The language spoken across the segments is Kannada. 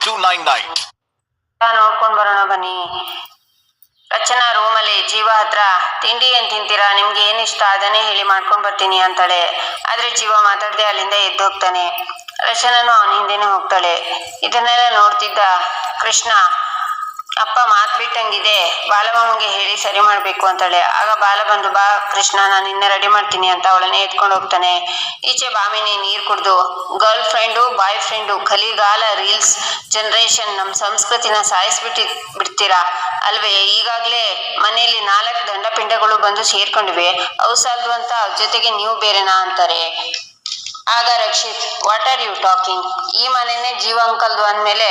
299. ನೋಡ್ಕೊಂಡ್ ಬರೋಣ ಬನ್ನಿ. ರಚನಾ ರೂಮಲ್ಲಿ ಜೀವ ಹತ್ರ ತಿಂಡಿ ಏನ್ ತಿಂತೀರಾ? ನಿಮ್ಗೆ ಏನ್ ಇಷ್ಟ? ಅದನ್ನೇ ಹೇಳಿ ಮಾಡ್ಕೊಂಡ್ ಬರ್ತೀನಿ ಅಂತಾಳೆ. ಆದ್ರೆ ಜೀವ ಮಾತಾಡದೆ ಅಲ್ಲಿಂದ ಎದ್ದು ಹೋಗ್ತಾನೆ ರಚನಾನು ಅವನ ಹಿಂದೆನೆ ಹೋಗ್ತಾಳೆ. ಇದನ್ನೆಲ್ಲ ನೋಡ್ತಿದ್ದ ಕೃಷ್ಣ. ಅಪ್ಪ ಮಾತ್ ಬಿಟ್ಟಂಗಿದೆ. ಬಾಲಮ್ಮನಿಗೆ ಹೇಳಿ ಸರಿ ಮಾಡ್ಬೇಕು ಅಂತಾಳೆ. ಆಗ ಬಾಲ ಬಂದು, ಬಾ ಕೃಷ್ಣ, ನಾನು ನಿನ್ನೆ ರೆಡಿ ಮಾಡ್ತೀನಿ ಅಂತ ಅವಳನ್ನೇ ಎತ್ಕೊಂಡು ಹೋಗ್ತಾನೆ. ಈಚೆ ಬಾಮಿನಿ ನೀರ್ ಕುಡ್ದು ಗರ್ಲ್ ಫ್ರೆಂಡು ಬಾಯ್ ಫ್ರೆಂಡು ಕಲಿಗಾಲ, ರೀಲ್ಸ್, ಜನರೇಷನ್ ನಮ್ಮ ಸಂಸ್ಕೃತಿನ ಸಾಯಿಸ್ಬಿಟ್ಟಿ, ಬಿಡ್ತೀರಾ? ಅಲ್ವೇ, ಈಗಾಗ್ಲೇ ಮನೆಯಲ್ಲಿ ನಾಲ್ಕು ದಂಡಪಿಂಡಗಳು ಬಂದು ಸೇರ್ಕೊಂಡಿವೆ. ಅವು ಸಾಲದು ಅಂತ ಜೊತೆಗೆ ನೀವು ಬೇರೆನಾ? ಅಂತಾರೆ. Rakshit what are you talking ಈ ಮನೆನೇ ಜೀವ ಅಂಕಲ್ದು ಅಂದ್ಮೇಲೆ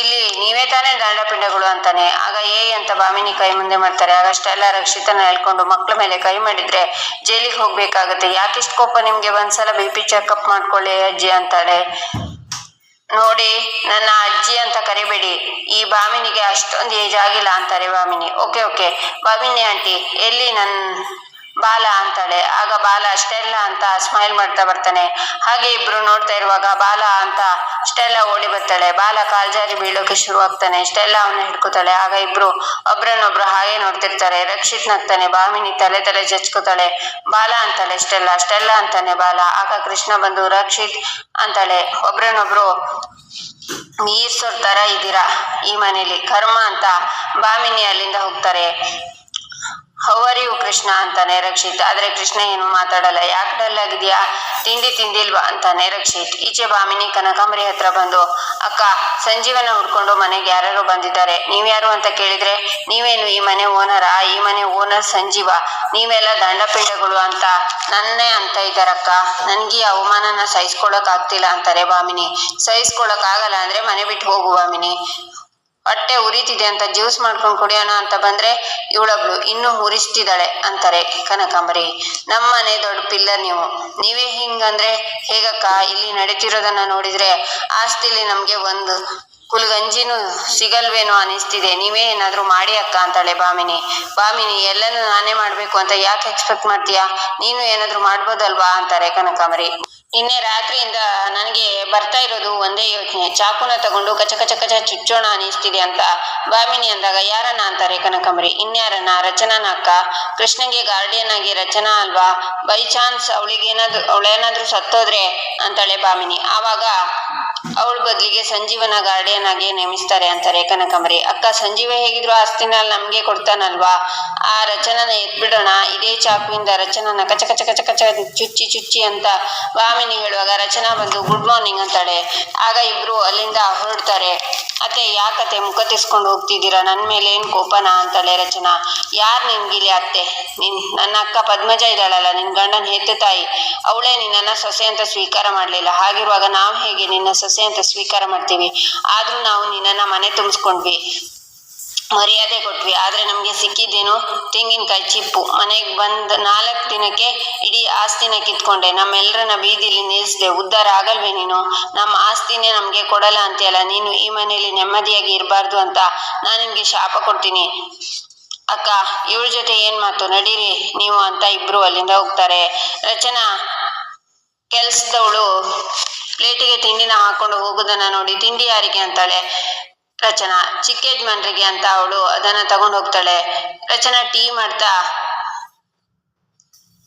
ಇಲ್ಲಿ ನೀವೇ ತಾನೇ ದಂಡಪಿಂಡಗಳು ಅಂತಾನೆ. ಆಗ ಏ ಅಂತ ಬಾಮಿನಿ ಕೈ ಮುಂದೆ ಮಾಡ್ತಾರೆ. ಆಗ ಅಷ್ಟೆಲ್ಲ ರಕ್ಷಿತನ ಹೇಳ್ಕೊಂಡು ಮಕ್ಳ ಮೇಲೆ ಕೈ ಮಾಡಿದ್ರೆ ಜೈಲಿಗೆ ಹೋಗ್ಬೇಕಾಗತ್ತೆ. ಯಾಕಿಷ್ಟು ಕೋಪ ನಿಮ್ಗೆ? ಒಂದ್ಸಲ ಬಿ ಪಿ ಚೆಕಪ್ ಮಾಡ್ಕೊಳ್ಳಿ ಅಜ್ಜಿ ಅಂತಾಳೆ. ನೋಡಿ, ನನ್ನ ಅಜ್ಜಿ ಅಂತ ಕರಿಬೇಡಿ. ಈ ಬಾಮಿನಿಗೆ ಅಷ್ಟೊಂದು ಏಜ್ ಆಗಿಲ್ಲ ಅಂತಾರೆ Bamini. Okay okay Bamini aunty, ಎಲ್ಲಿ ನನ್ ಬಾಲ ಅಂತಾಳೆ. ಆಗ ಬಾಲ ಸ್ಟೆಲ್ಲ ಅಂತ ಸ್ಮೈಲ್ ಮಾಡ್ತಾ ಬರ್ತಾನೆ. ಹಾಗೆ ಇಬ್ರು ನೋಡ್ತಾ ಇರುವಾಗ ಬಾಲ ಅಂತ ಸ್ಟೆಲ್ಲ ಓಡಿ ಬರ್ತಾಳೆ. ಬಾಲ ಕಾಲ್ಜಾರಿ ಬೀಳೋಕೆ ಶುರು ಆಗ್ತಾನೆ. ಸ್ಟೆಲ್ಲ ಅವನ್ನ ಹಿಡ್ಕೋತಾಳೆ. ಆಗ ಇಬ್ರು ಒಬ್ರನ್ನೊಬ್ರು ಹಾಗೆ ನೋಡ್ತಿರ್ತಾರೆ. ರಕ್ಷಿತ್ ನಗ್ತಾನೆ. ಭಾಮಿನಿ ತಲೆ ತಲೆ ಜಚ್ಕೋತಾಳೆ ಬಾಲ ಅಂತಾಳೆ ಸ್ಟೆಲ್ಲ. ಸ್ಟೆಲ್ಲ ಅಂತಾನೆ ಬಾಲ. ಆಗ ಕೃಷ್ಣ ಬಂದು, ರಕ್ಷಿತ್ ಅಂತಾಳೆ. ಒಬ್ರನ್ನೊಬ್ರು ನೀರ್ಸೋರ್ ತರ ಇದ್ದೀರಾ ಈ ಮನೇಲಿ. ಕರ್ಮ ಅಂತ ಭಾಮಿನಿ ಅಲ್ಲಿಂದ ಹೋಗ್ತಾರೆ. ಹೌವರಿಯು ಕೃಷ್ಣ ಅಂತಾನೆ, ರಕ್ಷಿತ್. ಆದ್ರೆ ಕೃಷ್ಣ ಏನು ಮಾತಾಡಲ್ಲ. ಯಾಕೆ ಡಲ್ ಆಗಿದ್ಯಾ? ತಿಂಡಿ ತಿಂದಿಲ್ವಾ ಅಂತಾನೆ, ರಕ್ಷಿತ್. ಈಚೆ ಬಾಮಿನಿ ಕನಕಾಂಬರಿ ಹತ್ರ ಬಂದು, ಅಕ್ಕ, ಸಂಜೀವನ ಹುಡ್ಕೊಂಡು ಮನೆಗೆ ಯಾರ್ಯಾರು ಬಂದಿದ್ದಾರೆ. ನೀವ್ಯಾರು ಅಂತ ಕೇಳಿದ್ರೆ, ನೀವೇನು ಈ ಮನೆ ಓನರಾ? ಈ ಮನೆ ಓನರ್ ಸಂಜೀವ. ನೀವೆಲ್ಲ ದಂಡಪೀಠಗಳು ಅಂತ, ನನ್ನೇ ಅಂತ ಇದ್ದಾರಕ್ಕ. ನನ್ಗೆ ಅವಮಾನನ ಸಹಿಸ್ಕೊಳಕ್ ಆಗ್ತಿಲ್ಲ ಅಂತಾರೆ ಬಾಮಿನಿ. ಸಹಿಸ್ಕೊಳಕ್ ಆಗಲ್ಲ ಅಂದ್ರೆ ಮನೆ ಬಿಟ್ಟು ಹೋಗು ಬಾಮಿನಿ. ಹೊಟ್ಟೆ ಉರಿತಿದೆ ಅಂತ ಜ್ಯೂಸ್ ಮಾಡ್ಕೊಂಡು ಕುಡಿಯೋಣ ಅಂತ ಬಂದ್ರೆ ಇವಳೊಬ್ಳು ಇನ್ನೂ ಉರಿಸ್ತಿದ್ದಾಳೆ ಅಂತಾರೆ ಕನಕಾಂಬರಿ. ನಮ್ಮನೆ ದೊಡ್ಡ ಪಿಲ್ಲರ್ ನೀವು. ನೀವೇ ಹಿಂಗಂದ್ರೆ ಹೇಗಕ್ಕ ಇಲ್ಲಿ ನಡೀತಿರೋದನ್ನ ನೋಡಿದ್ರೆ ಆಸ್ತಿಲಿ ನಮ್ಗೆ ಒಂದು ಕುಲ್ಗಂಜಿನೂ ಸಿಗಲ್ವೇನೋ ಅನಿಸ್ತಿದೆ. ನೀವೇ ಏನಾದ್ರೂ ಮಾಡಿ ಅಕ್ಕ ಅಂತಾಳೆ ಬಾಮಿನಿ. ಬಾಮಿನಿ, ಎಲ್ಲನೂ ನಾನೇ ಮಾಡ್ಬೇಕು ಅಂತ ಯಾಕೆ ಎಕ್ಸ್ಪೆಕ್ಟ್ ಮಾಡ್ತೀಯಾ? ನೀನು ಏನಾದ್ರೂ ಮಾಡ್ಬೋದಲ್ವಾ ಅಂತಾರೆ ಕನಕಾಂಬರಿ. ನಿನ್ನೆ ರಾತ್ರಿಯಿಂದ ನನಗೆ ಬರ್ತಾ ಇರೋದು ಒಂದೇ ಯೋಚನೆ. ಚಾಕುನ ತಗೊಂಡು ಕಚ ಕಚ ಕಚ ಚುಚ್ಚೋಣ ಅನಿಸ್ತಿದೆ ಅಂತ ಬಾಮಿನಿ ಅಂದಾಗ, ಯಾರನ್ನ ಅಂತಾರೆ ಕನಕಂಬರಿ? ಇನ್ಯಾರನ್ನ? ರಚನಾನ ಅಕ್ಕ? ಕೃಷ್ಣಂಗೆ ಗಾರ್ಡಿಯನ್ ಆಗಿ ರಚನಾ ಅಲ್ವಾ? ಬೈ ಚಾನ್ಸ್ ಅವಳಿಗೆ ಏನಾದ್ರು ಅವಳೇನಾದ್ರೂ ಸತ್ತೋದ್ರೆ? ಅಂತಾಳೆ ಬಾಮಿನಿ. ಆವಾಗ ಬದಲಿಗೆ ಸಂಜೀವನ ಗಾರ್ಡಿಯನ್ ಆಗಿ ನೇಮಿಸ್ತಾರೆ ಅಂತಾರೆ ಕನಕಂಬರಿ. ಅಕ್ಕ, ಸಂಜೀವ ಹೇಗಿದ್ರು ಆಸ್ತಿನ ನಮ್ಗೆ ಕೊಡ್ತಾನಲ್ವಾ? ಆ ರಚನನ ಎತ್ಬಿಡೋಣ. ಇದೇ ಚಾಕುವಿಂದ ರಚನನ ಕಚ ಕಚ ಕಚ ಕಚ ಚುಚ್ಚಿ ಚುಚ್ಚಿ ಅಂತ ವಾಮಿನಿ ಹೇಳುವಾಗ ರಚನಾ ಬಂದು, ಗುಡ್ ಮಾರ್ನಿಂಗ್ ಅಂತಾಳೆ. ಆಗ ಇಬ್ರು ಅಲ್ಲಿಂದ ಹೊರಡ್ತಾರೆ. ಅತ್ತೆ ಯಾಕತ್ತೆ ಮುಖ ತಿಸ್ಕೊಂಡು ಹೋಗ್ತಿದ್ದೀರಾ? ನನ್ನ ಮೇಲೆ ಏನ್ ಕೋಪನ? ಅಂತಾಳೆ ರಚನಾ. ಯಾರ್ ನಿನ್ಗಿಲಿ ಅತ್ತೆ? ನಿನ್, ನನ್ನ ಅಕ್ಕ ಪದ್ಮಜ ಇದ್ದಾಳಲ್ಲ, ನಿನ್ ಗಂಡನ ಹೆತ್ತ ತಾಯಿ. ಅವಳೇ ನಿನ್ನನ್ನ ಸೊಸೆ ಅಂತ ಸ್ವೀಕಾರ ಮಾಡ್ಲಿಲ್ಲ. ಹಾಗಿರುವಾಗ ನಾವು ಹೇಗೆ ನಿನ್ನ ಸೊಸೆ ಅಂತ ಸ್ವೀಕಾರ ಮಾಡ್ತೀವಿ. ಆದ್ರೂ ನಾವು ನಿನ್ನ ಮನೆ ತುಂಬಿಸ್ಕೊಂಡ್ವಿ. ಮರ್ಯಾದೆ ಕೊಟ್ವಿ. ಆದ್ರೆ ನಮ್ಗೆ ಸಿಕ್ಕಿದ್ದೇನು ತೆಂಗಿನಕಾಯಿ ಚಿಪ್ಪು. ಮನೆಗೆ ಬಂದ ನಾಲ್ಕು ದಿನಕ್ಕೆ ಇಡೀ ಆಸ್ತಿನ ಕಿತ್ಕೊಂಡೆ. ನಮ್ಮೆಲ್ಲರನ್ನ ಬೀದಿಲಿ ನಿಲ್ಲಿಸ್ದೆ ಉದ್ಧಾರ ಆಗಲ್ವೇ ನೀನು? ನಮ್ಮ ಆಸ್ತಿನೇ ನಮ್ಗೆ ಕೊಡಲ್ಲ ಅಂತೆಯಲ್ಲ? ನೀನು ಈ ಮನೆಯಲ್ಲಿ ನೆಮ್ಮದಿಯಾಗಿ ಇರಬಾರ್ದು ಅಂತ ನಾನು ನಿಮ್ಗೆ ಶಾಪ ಕೊಡ್ತೀನಿ. ಅಕ್ಕ ಇವ್ರ ಜೊತೆ ಏನ್ ಮಾತು? ನಡೀರಿ ನೀವು ಅಂತ ಇಬ್ರು ಅಲ್ಲಿಂದ ಹೋಗ್ತಾರೆ. ರಚನಾ, ಕೆಲ್ಸದವಳು ಪ್ಲೇಟಿಗೆ ತಿಂಡಿನ ಹಾಕೊಂಡು ಹೋಗುದನ್ನ ನೋಡಿ, ತಿಂಡಿ ಯಾರಿಗೆ ಅಂತಾಳೆ? ರಚನಾ ಚಿಕ್ಕ ಯಜಮಾನ್ರಿಗೆ ಅಂತ ಅವಳು ಅದನ್ನ ತಗೊಂಡು ಹೋಗ್ತಾಳೆ. ರಚನಾ ಟೀ ಮಾಡ್ತಾ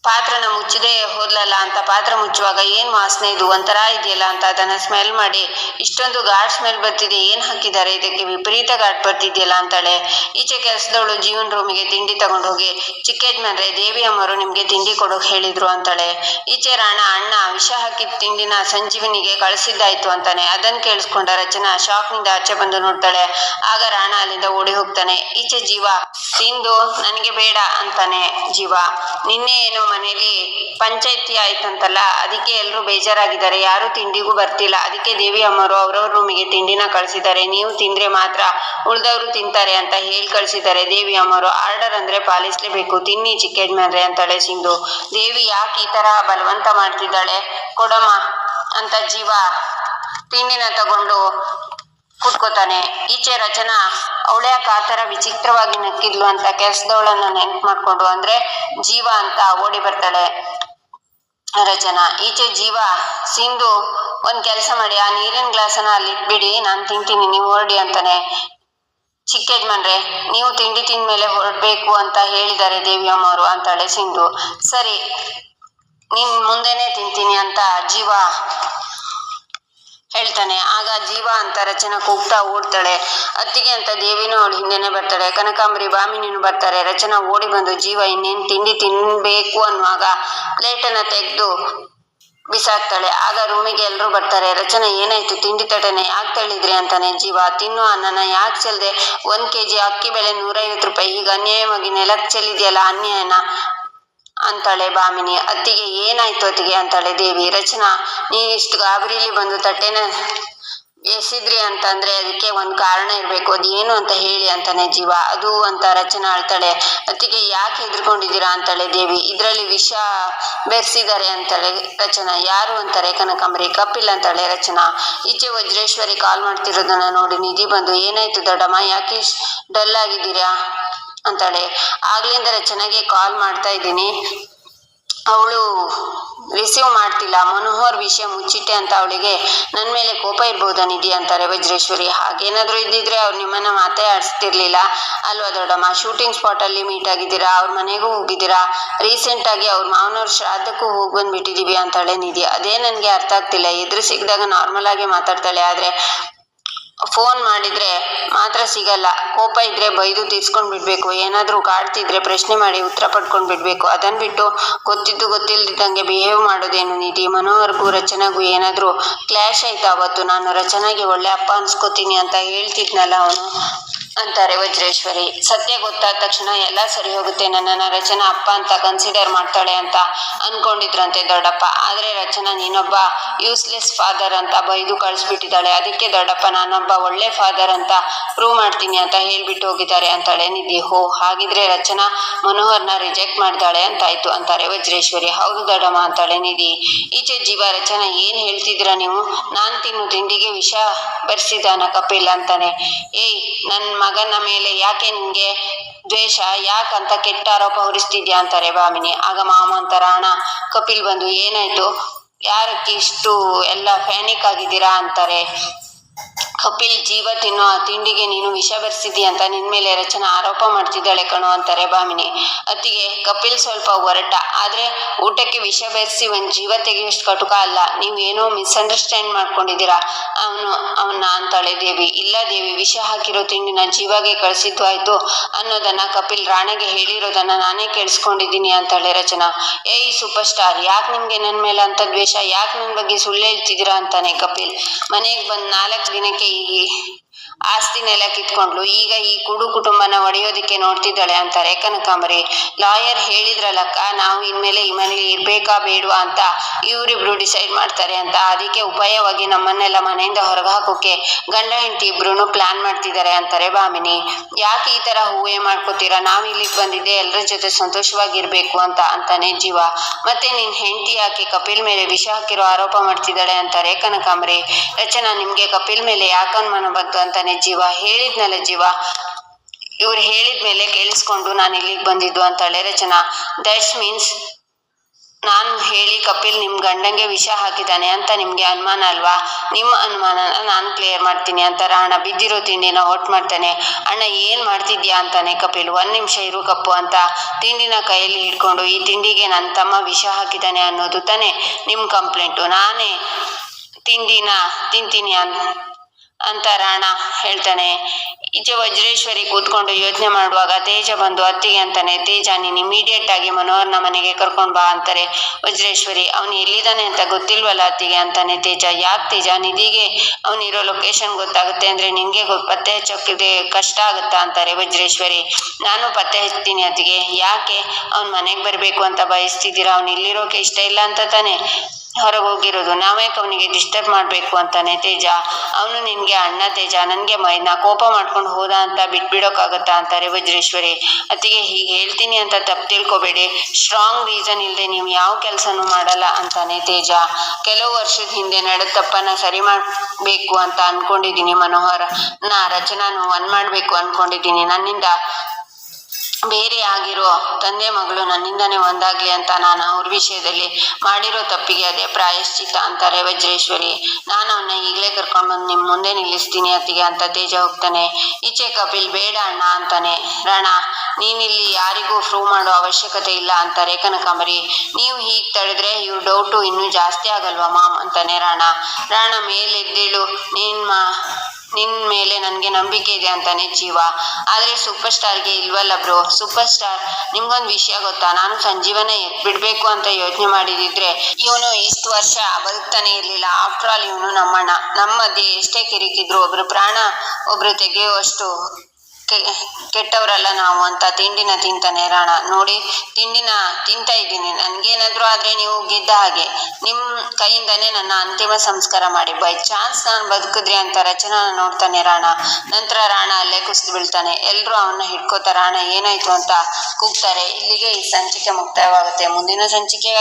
ಪಾತ್ರನ ಮುಚ್ಚದೆ, ಹೋದ್ಲಲ್ಲ ಅಂತ ಪಾತ್ರ ಮುಚ್ಚುವಾಗ ಏನ್ ವಾಸನೆ ಇದು? ಒಂಥರ ಇದೆಯಲ್ಲ ಅಂತ ಅದನ್ನ ಸ್ಮೆಲ್ ಮಾಡಿ, ಇಷ್ಟೊಂದು ಘಾಟ್ ಸ್ಮೆಲ್ ಬರ್ತಿದೆ, ಏನ್ ಹಾಕಿದ್ದಾರೆ? ಇದಕ್ಕೆ ವಿಪರೀತ ಘಾಟ್ ಬರ್ತಿದ್ಯಲ್ಲ ಅಂತಾಳೆ. ಈಚೆ ಕೆಲಸದವಳು ಜೀವನ್ ರೂಮಿಗೆ ತಿಂಡಿ ತಗೊಂಡು ಹೋಗಿ ಚಿಕ್ಕ ಯಜಮಾನ್ರೆ ದೇವಿ ಅಮ್ಮರು ನಿಮ್ಗೆ ತಿಂಡಿ ಕೊಡೋಕ್ ಹೇಳಿದ್ರು ಅಂತಾಳೆ. ಈಚೆ ರಾಣ ಅಣ್ಣ ವಿಷ ಹಾಕಿದ ತಿಂಡಿನ ಸಂಜೀವನಿಗೆ ಕಳಿಸಿದ್ದಾಯ್ತು ಅಂತಾನೆ. ಅದನ್ನ ಕೇಳಿಸ್ಕೊಂಡ ರಚನಾ ಶಾಕ್ನಿಂದ ಆಚೆ ಬಂದು ನೋಡ್ತಾಳೆ. ಆಗ ರಾಣ ಅಲ್ಲಿಂದ ಓಡಿ ಹೋಗ್ತಾನೆ. ಈಚೆ ಜೀವ ತಿಂದು ನನಗೆ ಬೇಡ ಅಂತಾನೆ ಜೀವ. ನಿನ್ನೆ ಏನೋ ಮನೇಲಿ ಪಂಚಾಯತಿ ಆಯ್ತಂತಲ್ಲ, ಅದಕ್ಕೆ ಎಲ್ಲರೂ ಬೇಜಾರಾಗಿದ್ದಾರೆ. ಯಾರು ತಿಂಡಿಗೂ ಬರ್ತಿಲ್ಲ. ಅದಕ್ಕೆ ದೇವಿ ಅಮ್ಮರು ಅವ್ರವ್ರ ರೂಮಿಗೆ ತಿಂಡಿನ ಕಳ್ಸಿದ್ದಾರೆ. ನೀವು ತಿಂದ್ರೆ ಮಾತ್ರ ಉಳ್ದವ್ರು ತಿಂತಾರೆ ಅಂತ ಹೇಳಿ ಕಳಿಸಿದ್ದಾರೆ ದೇವಿ ಅಮ್ಮರು. ಆರ್ಡರ್ ಅಂದ್ರೆ ಪಾಲಿಸ್ಲೇಬೇಕು ತಿನ್ನಿ ಚಿಕ್ಕ ಮಾಡ್ರೆ ಅಂತಾಳೆ ಸಿಂಧು. ದೇವಿ ಯಾಕೆ ಈ ತರ ಬಲವಂತ ಮಾಡ್ತಿದ್ದಾಳೆ? ಕೊಡಮ್ಮ ಅಂತ ಜೀವ ತಿಂಡಿನ ತಗೊಂಡು ಕೂತ್ಕೋತಾನೆ. ಈಚೆ ರಚನಾ ಅವಳ್ಯಾಕ ಆತರ ವಿಚಿತ್ರವಾಗಿ ನಕ್ಕಿದ್ಲು ಅಂತ ಕೆಲ್ಸದವಳನ್ನ ನೆನ್ಪು ಮಾಡ್ಕೊಂಡು ಅಂದ್ರೆ ಜೀವ ಅಂತ ಓಡಿ ಬರ್ತಾಳೆ ರಚನಾ. ಈಚೆ ಜೀವ, ಸಿಂಧು, ಒಂದ್ ಕೆಲಸ ಮಾಡಿ, ಆ ನೀರಿನ ಗ್ಲಾಸನ ಅಲ್ಲಿ ಇಟ್ಬಿಡಿ, ನಾನ್ ತಿಂತೀನಿ, ನೀವು ಹೊರಡಿ ಅಂತಾನೆ. ಚಿಕ್ಕ ಯಜಮಾನ್ರೆ, ನೀವು ತಿಂಡಿ ತಿಂದ್ಮೇಲೆ ಹೊರಡ್ಬೇಕು ಅಂತ ಹೇಳಿದ್ದಾರೆ ದೇವಿ ಅಮ್ಮವರು ಅಂತಾಳೆ ಸಿಂಧು. ಸರಿ, ನಿನ್ ಮುಂದೆನೆ ತಿಂತೀನಿ ಅಂತ ಜೀವ ಹೇಳ್ತಾನೆ, ಆಗ ಜೀವ ಅಂತ ರಚನಾ ಕೂಗ್ತಾ ಓಡ್ತಾಳೆ. ಅತ್ತಿಗೆ ಅಂತ ದೇವಿನೂ ಅವಳು ಹಿಂದೆನೆ ಬರ್ತಾಳೆ. ಕನಕಾಂಬರಿ ಬಾಮಿನಿನೂ ಬರ್ತಾರೆ. ರಚನಾ ಓಡಿ ಬಂದು ಜೀವ ಇನ್ನೇನು ತಿಂಡಿ ತಿನ್ಬೇಕು ಅನ್ನುವಾಗ ಪ್ಲೇಟನ್ನ ತೆಗೆದು ಬಿಸಾಕ್ತಾಳೆ. ಆಗ ರೂಮಿಗೆ ಎಲ್ಲರೂ ಬರ್ತಾರೆ. ರಚನೆ, ಏನಾಯ್ತು? ತಿಂಡಿ ತಟನೆ ಯಾಕೆ ತಳ್ಳಿದ್ರಿ ಅಂತಾನೆ ಜೀವ. ತಿನ್ನು ಅನ್ನನ ಯಾಕೆ ಚೆಲ್ದೆ? ಒಂದ್ ಕೆಜಿ ಅಕ್ಕಿ ಬೆಲೆ ನೂರೈವತ್ತು ರೂಪಾಯಿ. ಈಗ ಅನ್ಯಾಯವಾಗಿ ನೆಲಕ್ಕೆ ಚೆಲ್ಲಿದೆಯಲ್ಲ ಅನ್ಯಾಯನ? ಅಂತಾಳೆ ಭಾಮಿನಿ ಅತ್ತಿಗೆ ಏನಾಯ್ತು ಅತ್ತಿಗೆ ಅಂತಾಳೆ ದೇವಿ. ರಚನಾ ನೀ ಇಷ್ಟು ಗಾಬರಿಲಿ ಬಂದು ತಟ್ಟೆನ ಎಸಿದ್ರಿ ಅಂತಂದ್ರೆ ಅದಕ್ಕೆ ಒಂದ್ ಕಾರಣ ಇರ್ಬೇಕು. ಅದೇನು ಅಂತ ಹೇಳಿ ಅಂತಾನೆ ಜೀವ. ಅದು ಅಂತ ರಚನಾ ಅಳ್ತಾಳೆ. ಅತ್ತಿಗೆ ಯಾಕೆ ಹೆದರ್ಕೊಂಡಿದ್ದೀರಾ ಅಂತಾಳೆ ದೇವಿ. ಇದ್ರಲ್ಲಿ ವಿಷ ಬೆರೆಸಿದ್ದಾರೆ ಅಂತಾಳೆ ರಚನಾ. ಯಾರು ಅಂತಾರೆ ಕನಕಾಂಬರಿ? ಕಪಿಲ್ ಅಂತಾಳೆ ರಚನಾ. ಈಚೆ ವಜ್ರೇಶ್ವರಿ ಕಾಲ್ ಮಾಡ್ತಿರೋದನ್ನ ನೋಡಿ ನಿಧಿ ಬಂದು, ಏನಾಯ್ತು ದೊಡ್ಡಮ್ಮ? ಯಾಕೆ ಡಲ್ ಆಗಿದ್ದೀರಾ ಅಂತಾಳೆ. ಆಗ್ಲಿಂದ ರಚನೆಗೆ ಕಾಲ್ ಮಾಡ್ತಾ ಇದ್ದೀನಿ. ಅವಳು ರಿಸೀವ್ ಮಾಡ್ತಿಲ್ಲ. ಮನೋಹರ್ ವಿಷಯ ಮುಚ್ಚಿಟ್ಟೆ ಅಂತ ಅವಳಿಗೆ ನನ್ನ ಮೇಲೆ ಕೋಪ ಇರ್ಬೋದಾ ನಿಧಿ? ಅಂತಾರೆ ವಜ್ರೇಶ್ವರಿ. ಹಾಗೇನಾದರೂ ಇದ್ದಿದ್ರೆ ಅವ್ರು ನಿಮ್ಮನ್ನ ಮಾತೆ ಆಡಿಸ್ತಿರ್ಲಿಲ್ಲ ಅಲ್ವಾ ದೊಡ್ಡಮ್ಮ? ಶೂಟಿಂಗ್ ಸ್ಪಾಟಲ್ಲಿ ಮೀಟ್ ಆಗಿದ್ದೀರಾ? ಅವ್ರ ಮನೆಗೂ ಹೋಗಿದ್ದೀರಾ? ರೀಸೆಂಟ್ ಆಗಿ ಅವ್ರ ಮಾವನವ್ರ ಶ್ರಾದ್ದಕ್ಕೂ ಹೋಗಿ ಬಂದ್ಬಿಟ್ಟಿದೀವಿ ಅಂತಾಳೆ ನಿಧಿ. ಅದೇ ನನಗೆ ಅರ್ಥ ಆಗ್ತಿಲ್ಲ. ಎದುರು ಸಿಕ್ಕಿದಾಗ ನಾರ್ಮಲ್ ಆಗಿ ಮಾತಾಡ್ತಾಳೆ. ಆದ್ರೆ ಫೋನ್ ಮಾಡಿದ್ರೆ ಮಾತ್ರ ಸಿಗಲ್ಲ. ಕೋಪ ಇದ್ರೆ ಬೈದು ತೀರ್ಸ್ಕೊಂಡ್ ಬಿಡ್ಬೇಕು. ಏನಾದರೂ ಕಾಡ್ತಿದ್ರೆ ಪ್ರಶ್ನೆ ಮಾಡಿ ಉತ್ತರ ಪಡ್ಕೊಂಡು ಬಿಡ್ಬೇಕು. ಅದನ್ ಬಿಟ್ಟು ಗೊತ್ತಿದ್ದು ಗೊತ್ತಿಲ್ದಿದ್ದಂಗೆ ಬಿಹೇವ್ ಮಾಡೋದೇನು ನಿಧಿ ಮನೋವರ್ಗೂ ರಚನೆಗೂ ಏನಾದರೂ ಕ್ಲಾಶ್ ಆಯ್ತಾ ಅವತ್ತು? ನಾನು ರಚನೆಗೆ ಒಳ್ಳೆ ಅಪ್ಪ ಅನ್ಸ್ಕೋತೀನಿ ಅಂತ ಹೇಳ್ತಿದ್ನಲ್ಲ ಅವನು. ಅಂತಾರೆ ವಜ್ರೇಶ್ವರಿ. ಸತ್ಯ ಗೊತ್ತಾದ ತಕ್ಷಣ ಎಲ್ಲ ಸರಿ ಹೋಗುತ್ತೆ, ನನ್ನನ್ನ ರಚನಾ ಅಪ್ಪ ಅಂತ ಕನ್ಸಿಡರ್ ಮಾಡ್ತಾಳೆ ಅಂತ ಅನ್ಕೊಂಡಿದ್ರಂತೆ ದೊಡ್ಡಪ್ಪ. ಆದ್ರೆ ರಚನಾ ನೀನೊಬ್ಬ ಯೂಸ್ಲೆಸ್ ಫಾದರ್ ಅಂತ ಬೈದು ಕಳಿಸ್ಬಿಟ್ಟಿದ್ದಾಳೆ. ಅದಕ್ಕೆ ದೊಡ್ಡಪ್ಪ, ನಾನೊಬ್ಬ ಒಳ್ಳೆ ಫಾದರ್ ಅಂತ ಪ್ರೂವ್ ಮಾಡ್ತೀನಿ ಅಂತ ಹೇಳ್ಬಿಟ್ಟು ಹೋಗಿದ್ದಾರೆ ಅಂತಾಳೆ ನಿಧಿ. ಹೋ, ಹಾಗಿದ್ರೆ ರಚನಾ ಮನೋಹರ್ನ ರಿಜೆಕ್ಟ್ ಮಾಡ್ತಾಳೆ ಅಂತಾಯ್ತು ಅಂತಾರೆ ವಜ್ರೇಶ್ವರಿ. ಹೌದು ದೊಡ್ಡಮ್ಮ ಅಂತಾಳೆ ನಿಧಿ. ಈಚೆ ಜೀವ, ರಚನಾ ಏನ್ ಹೇಳ್ತಿದ್ದೀರಾ ನೀವು? ನಾನ್ ತಿನ್ನು, ತಿಂಡಿಗೆ ವಿಷ ಬರ್ಸಿದಾನ ಕಪಿಲ್ ಅಂತಾನೆ. ಏಯ್, ನನ್ ಮಗನ ಮೇಲೆ ಯಾಕೆ ನಿನ್ಗೆ ದ್ವೇಷ? ಯಾಕಂತ ಕೆಟ್ಟ ಆರೋಪ ಹೊರಿಸ್ತಿದ್ಯಾ ಅಂತಾರೆ ಭಾಮಿನಿ ಆಗ ಮಾಮ ಅಂತ ಅಣ್ಣ, ಕಪಿಲ್ ಬಂದು ಏನಾಯ್ತು? ಯಾರಕ್ಕೆ ಇಷ್ಟು ಎಲ್ಲ ಫ್ಯಾನಿಕ್ ಆಗಿದ್ದೀರಾ? ಅಂತಾರೆ. ಜೀವ ತಿನ್ನೋ, ಆ ತಿಂಡಿಗೆ ನೀನು ವಿಷ ಬೆರೆಸಿದ್ಯ ಅಂತ ನಿನ್ ಮೇಲೆ ರಚನಾ ಆರೋಪ ಮಾಡ್ತಿದ್ದಾಳೆ ಕಣೋ ಅಂತಾರೆ ಭಾಮಿನಿ. ಅತ್ತಿಗೆ ಕಪಿಲ್ ಸ್ವಲ್ಪ ಹೊರಟ ಆದ್ರೆ ಊಟಕ್ಕೆ ವಿಷ ಬೆರೆಸಿ ಒಂದ್ ಜೀವ ತೆಗೆಯುವಷ್ಟು ಕಟುಕ ಅಲ್ಲ, ನೀವು ಏನೋ ಮಿಸ್ಅಂಡರ್ಸ್ಟ್ಯಾಂಡ್ ಮಾಡ್ಕೊಂಡಿದ್ದೀರಾ? ಅವನು ಅವನ್ನ ಅಂತಾಳೆ ದೇವಿ. ಇಲ್ಲ ದೇವಿ, ವಿಷ ಹಾಕಿರೋ ತಿಂಡಿನ ಜೀವಗೆ ಕಳಿಸಿದ್ದು ಆಯ್ತು ಅನ್ನೋದನ್ನ ಕಪಿಲ್ ರಾಣೆಗೆ ಹೇಳಿರೋದನ್ನ ನಾನೇ ಕೇಳಿಸ್ಕೊಂಡಿದ್ದೀನಿ ಅಂತಾಳೆ ರಚನಾ. ಏಯ್ ಸೂಪರ್ ಸ್ಟಾರ್ ಯಾಕೆ ನಿಮ್ಗೆ ನನ್ ಮೇಲೆ ಅಂತ ದ್ವೇಷ? ಯಾಕೆ ನನ್ ಬಗ್ಗೆ ಸುಳ್ಳು ಹೇಳ್ತಿದ್ದೀರಾ ಅಂತಾನೆ ಕಪಿಲ್. ಮನೆಗೆ ಬಂದ್ ನಾಲ್ಕು ದಿನಕ್ಕೆ ಈ ಆಸ್ತಿನೆಲ್ಲ ಕಿತ್ಕೊಂಡ್ಲು. ಈಗ ಈ ಕುಡು ಕುಟುಂಬನ ಒಡೆಯೋದಿಕ್ಕೆ ನೋಡ್ತಿದ್ದಾಳೆ ಅಂತಾರೆ ಕನಕಾಂಬರಿ. ಲಾಯರ್ ಹೇಳಿದ್ರಲ್ಲಕ್ಕ ನಾವು ಇನ್ಮೇಲೆ ಈ ಮನೇಲಿ ಇರ್ಬೇಕಾ ಬೇಡವಾ ಅಂತ ಇವರಿಬ್ರು ಡಿಸೈಡ್ ಮಾಡ್ತಾರೆ ಅಂತ. ಅದಕ್ಕೆ ಉಪಾಯವಾಗಿ ನಮ್ಮನ್ನೆಲ್ಲ ಮನೆಯಿಂದ ಹೊರಗೆ ಹಾಕೋಕೆ ಗಂಡ ಹೆಂಡತಿ ಇಬ್ರು ಪ್ಲಾನ್ ಮಾಡ್ತಿದ್ದಾರೆ ಅಂತಾರೆ ಭಾಮಿನಿ ಯಾಕೆ ಈ ತರ ಹೂವೆ ಮಾಡ್ಕೋತೀರಾ? ನಾವು ಇಲ್ಲಿಗೆ ಬಂದಿದ್ದೆ ಎಲ್ಲರ ಜೊತೆ ಸಂತೋಷವಾಗಿರ್ಬೇಕು ಅಂತ ಅಂತಾನೆ ಜೀವ. ಮತ್ತೆ ನಿನ್ ಹೆಂಡತಿ ಯಾಕೆ ಕಪಿಲ್ ಮೇಲೆ ವಿಷ ಹಾಕಿರೋ ಆರೋಪ ಮಾಡ್ತಿದ್ದಾಳೆ ಅಂತಾರೆ ಕನಕಾಂಬರಿ. ರಚನಾ, ನಿಮ್ಗೆ ಕಪಿಲ್ ಮೇಲೆ ಯಾಕೆ ಅನುಮಾನ ಬಂತು? ಅಂತಾನೆ ಜೀವ, ಹೇಳಿದ್ನಲ್ಲ ಜೀವ. ಇವ್ರು ಹೇಳಿದ್ಮೇಲೆ ಕೇಳಿಸ್ಕೊಂಡು ನಾನು ಇಲ್ಲಿಗೆ ಬಂದಿದ್ದು ಅಂತಾಳೆ ರಚನಾ. ದಟ್ಸ್ ಮೀನ್ಸ್ ನಾನು ಹೇಳಿ ಕಪಿಲ್ ನಿಮ್ ಗಂಡಂಗೆ ವಿಷ ಹಾಕಿದ್ದಾನೆ ಅಂತ ನಿಮ್ಗೆ ಅನುಮಾನ ಅಲ್ವಾ? ನಿಮ್ಮ ಅನುಮಾನ ನಾನು ಕ್ಲಿಯರ್ ಮಾಡ್ತೀನಿ ಅಂತ ರಾಣ ಬಿದ್ದಿರೋ ತಿಂಡಿನ ಒಟ್ಟು ಮಾಡ್ತಾನೆ. ಅಣ್ಣ ಏನ್ ಮಾಡ್ತಿದ್ಯಾ ಅಂತಾನೆ ಕಪಿಲ್, ಒಂದ್ ನಿಮಿಷ ಇರು ಕಪ್ಪು ಅಂತ ತಿಂಡಿನ ಕೈಯಲ್ಲಿ ಹಿಡ್ಕೊಂಡು ಈ ತಿಂಡಿಗೆ ನನ್ನ ತಮ್ಮ ವಿಷ ಹಾಕಿದ್ದಾನೆ ಅನ್ನೋದು ತಾನೇ ನಿಮ್ ಕಂಪ್ಲೇಂಟು ನಾನೇ ತಿಂಡಿನ ತಿಂತೀನಿ ಅಂತ ಅಂತ ರಾಣ ಹೇಳ್ತಾನೆ, ಈಚೆ ವಜ್ರೇಶ್ವರಿ ಕೂತ್ಕೊಂಡು ಯೋಚನೆ ಮಾಡುವಾಗ ತೇಜ ಬಂದು ಅತ್ತಿಗೆ ಅಂತಾನೆ, ತೇಜ ನೀನು ಇಮಿಡಿಯೇಟ್ ಆಗಿ ಮನೋಹರ್ನ ಮನೆಗೆ ಕರ್ಕೊಂಡ್ ಬಾ ಅಂತಾರೆ ವಜ್ರೇಶ್ವರಿ. ಅವನು ಎಲ್ಲಿದ್ದಾನೆ ಅಂತ ಗೊತ್ತಿಲ್ವಲ್ಲ ಅತ್ತಿಗೆ ಅಂತಾನೆ ತೇಜ. ಯಾಕೆ ತೇಜ? ನಿಧಿಗೆ ಅವನಿರೋ ಲೊಕೇಶನ್ ಗೊತ್ತಾಗುತ್ತೆ ಅಂದ್ರೆ ನಿನ್ಗೆ ಗೊ- ಪತ್ತೆ ಹಚ್ಚೋಕಿದೆ ಕಷ್ಟ ಆಗುತ್ತಾ ಅಂತಾರೆ ವಜ್ರೇಶ್ವರಿ. ನಾನು ಪತ್ತೆ ಹಚ್ತೀನಿ ಅತ್ತಿಗೆ. ಯಾಕೆ? ಅವ್ನ ಮನೆಗೆ ಬರಬೇಕು ಅಂತ ಬಯಸ್ತಿದ್ದೀರಾ? ಅವ್ನು ಇಲ್ಲಿರೋಕೆ ಇಷ್ಟ ಇಲ್ಲ ಅಂತ ತಾನೆ. ಹೊರಗೆ ಹೋಗಿರೋದು. ನಾವ್ಯಾಕೆ ಅವನಿಗೆ ಡಿಸ್ಟರ್ಬ್ ಮಾಡಬೇಕು ಅಂತಾನೆ ತೇಜ? ಅವನು ನಿನ್ಗೆ ಅಣ್ಣ ತೇಜ, ನನ್ಗೆ ಮೈ ನಾ ಕೋಪ ಮಾಡ್ಕೊಂಡು ಹೋದ ಅಂತ ಬಿಟ್ಬಿಡೋಕ್ಕಾಗತ್ತಾ ಅಂತಾರೆ ವಜ್ರೇಶ್ವರಿ. ಅತ್ತಿಗೆ ಹೀಗೆ ಹೇಳ್ತೀನಿ ಅಂತ ತಪ್ಪು ತಿಳ್ಕೊಬೇಡಿ. ಸ್ಟ್ರಾಂಗ್ ರೀಸನ್ ಇಲ್ಲದೆ ನೀವು ಯಾವ ಕೆಲಸನೂ ಮಾಡಲ್ಲ ಅಂತಾನೆ ತೇಜ. ಕೆಲವು ವರ್ಷದ ಹಿಂದೆ ನಡೆದ ಸರಿ ಮಾಡಬೇಕು ಅಂತ ಅನ್ಕೊಂಡಿದ್ದೀನಿ ಮನೋಹರ. ನಾ ರಚನಾನು ಅನ್ ಮಾಡ್ಬೇಕು ಅನ್ಕೊಂಡಿದ್ದೀನಿ. ನನ್ನಿಂದ ಬೇರೆ ಆಗಿರೋ ತಂದೆ ಮಗಳು ನನ್ನಿಂದನೇ ಒಂದಾಗ್ಲಿ ಅಂತ ನಾನು ಅವ್ರ ವಿಷಯದಲ್ಲಿ ಮಾಡಿರೋ ತಪ್ಪಿಗೆ ಅದೇ ಪ್ರಾಯಶ್ಚಿತ ಅಂತಾರೆ ವಜ್ರೇಶ್ವರಿ. ನಾನು ಅವನ್ನ ಈಗಲೇ ಕರ್ಕೊಂಡ್ಬಂದು ನಿಮ್ಮ ಮುಂದೆ ನಿಲ್ಲಿಸ್ತೀನಿ ಅತ್ತಿಗೆ ಅಂತ ತೇಜ ಹೋಗ್ತಾನೆ. ಈಚೆ ಕಪಿಲ್, ಬೇಡ ಅಣ್ಣ ಅಂತಾನೆ. ರಣ, ನೀನಿಲ್ಲಿ ಯಾರಿಗೂ ಪ್ರೂವ್ ಮಾಡೋ ಅವಶ್ಯಕತೆ ಇಲ್ಲ ಅಂತಾರೆ ಕನಕಾಂಬರಿ. ನೀವು ಹೀಗೆ ತಡೆದ್ರೆ ಇವ್ರ ಡೌಟು ಇನ್ನೂ ಜಾಸ್ತಿ ಆಗಲ್ವಾ ಮಾಮ್? ಅಂತಾನೆ ರಾಣ. ರಾಣ, ಮೇಲೆದ್ದೇಳು ನಿಮ್ಮ ನಿನ್ ಮೇಲೆ ನನಗೆ ನಂಬಿಕೆ ಇದೆ ಅಂತಾನೆ ಜೀವ. ಆದರೆ ಸೂಪರ್ ಸ್ಟಾರ್ಗೆ ಇಲ್ವಲ್ಲ ಬ್ರೋ ಸೂಪರ್ ಸ್ಟಾರ್ ನಿಮ್ಗೊಂದು ವಿಷಯ ಗೊತ್ತಾ? ನಾನು ಸಂಜೀವನ ಬಿಡ್ಬೇಕು ಅಂತ ಯೋಚನೆ ಮಾಡಿದಿದ್ರೆ ಇವನು ಇಷ್ಟು ವರ್ಷ ಬದುಕ್ತಾನೆ ಇರಲಿಲ್ಲ. ಆಫ್ಟರ್ ಆಲ್ ಇವನು ನಮ್ಮಣ್ಣ. ನಮ್ಮ ಮಧ್ಯೆ ಎಷ್ಟೇ ಕಿರಿಕಿದ್ರು ಒಬ್ರು ಪ್ರಾಣ, ಒಬ್ರು ತೆಗೆಯುವಷ್ಟು ಕೆಟ್ಟವರಲ್ಲ ನಾವು ಅಂತ ತಿಂಡಿನ ತಿಂತಾನೆ ರಾಣ ನೋಡಿ, ತಿಂಡಿನ ತಿಂತಾ ಇದ್ದೀನಿ. ನನ್ಗೇನಾದ್ರೂ ಆದ್ರೆ ನೀವು ಗೆದ್ದ ಹಾಗೆ. ನಿಮ್ ಕೈಯಿಂದನೇ ನನ್ನ ಅಂತಿಮ ಸಂಸ್ಕಾರ ಮಾಡಿ. ಬೈ ಚಾನ್ಸ್ ನಾನು ಬದುಕಿದ್ರಿ ಅಂತ ರಚನಾ ನೋಡ್ತಾನೆ ರಾಣ. ನಂತರ ರಾಣ ಅಲ್ಲೇ ಕುಸಿದು ಬೀಳ್ತಾನೆ. ಎಲ್ರು ಅವನ್ನ ಹಿಡ್ಕೋತ ರಾಣ ಏನಾಯ್ತು ಅಂತ ಕೂಗ್ತಾರೆ. ಇಲ್ಲಿಗೆ ಈ ಸಂಚಿಕೆ ಮುಕ್ತಾಯವಾಗುತ್ತೆ. ಮುಂದಿನ ಸಂಚಿಕೆ